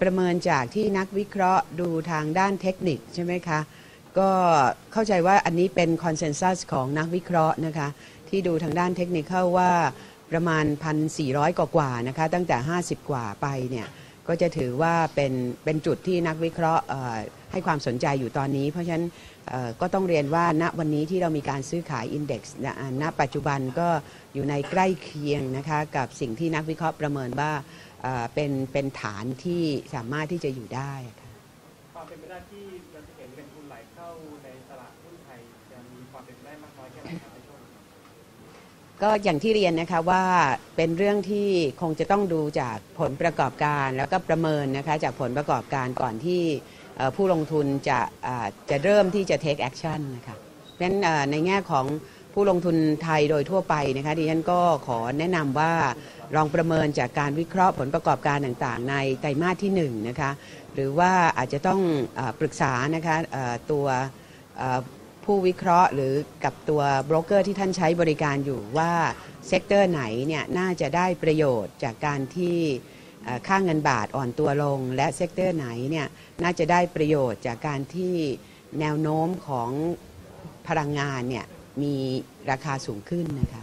ประเมินจากที่นักวิเคราะห์ดูทางด้านเทคนิคใช่ไหมคะ ก็เข้าใจว่าอันนี้เป็นคอนเซนแซสของนักวิเคราะห์นะคะ ที่ดูทางด้านเทคนิคเข้าว่าประมาณ 1,400 กว่ากว่านะคะ ตั้งแต่ 50 กว่าไปเนี่ย ก็จะถือว่าเป็นเป็นจุดที่นักวิเคราะห์ให้ความสนใจอยู่ตอนนี้ เพราะฉะนั้นก็ต้องเรียนว่าณวันนี้ที่เรามีการซื้อขายอินเด็กซ์ณปัจจุบันก็อยู่ในใกล้เคียงนะคะกับสิ่งที่นักวิเคราะห์ประเมินว่าเอ่อเป็นเป็นฐานที่สามารถที่จะอยู่ได้ค่ะความเป็นไปได้ที่เราจะเห็นเงินทุนไหลเข้าในตลาดหุ้นไทยจะมีความเป็นไปได้มากน้อยแค่ไหนครับในช่วงนี้ ก็อย่างที่เรียนนะคะว่าเป็นเรื่องที่คงจะต้องดูจากผลประกอบการ แล้วก็ประเมินนะคะจากผลประกอบการก่อนที่ผู้ลงทุนจะจะเริ่มที่จะ take action นะคะเพราะฉะนั้นในแง่ของผู้ลงทุนไทยโดยทั่วไปนะคะดิฉันก็ขอแนะนำว่าลองประเมินจากการวิเคราะห์ผลประกอบการต่างๆ ในไตรมาสที่หนึ่งนะคะหรือว่าอาจจะต้องปรึกษานะคะตัว ผู้วิเคราะห์ หรือกับตัวโบรกเกอร์ที่ท่านใช้บริการอยู่ว่าเซกเตอร์ไหนเนี่ยน่าจะได้ประโยชน์จากการที่ค่าเงินบาทอ่อนตัวลง และเซกเตอร์ไหนเนี่ยน่าจะได้ประโยชน์จากการที่แนวโน้มของพลังงานเนี่ยมีราคาสูงขึ้นนะคะ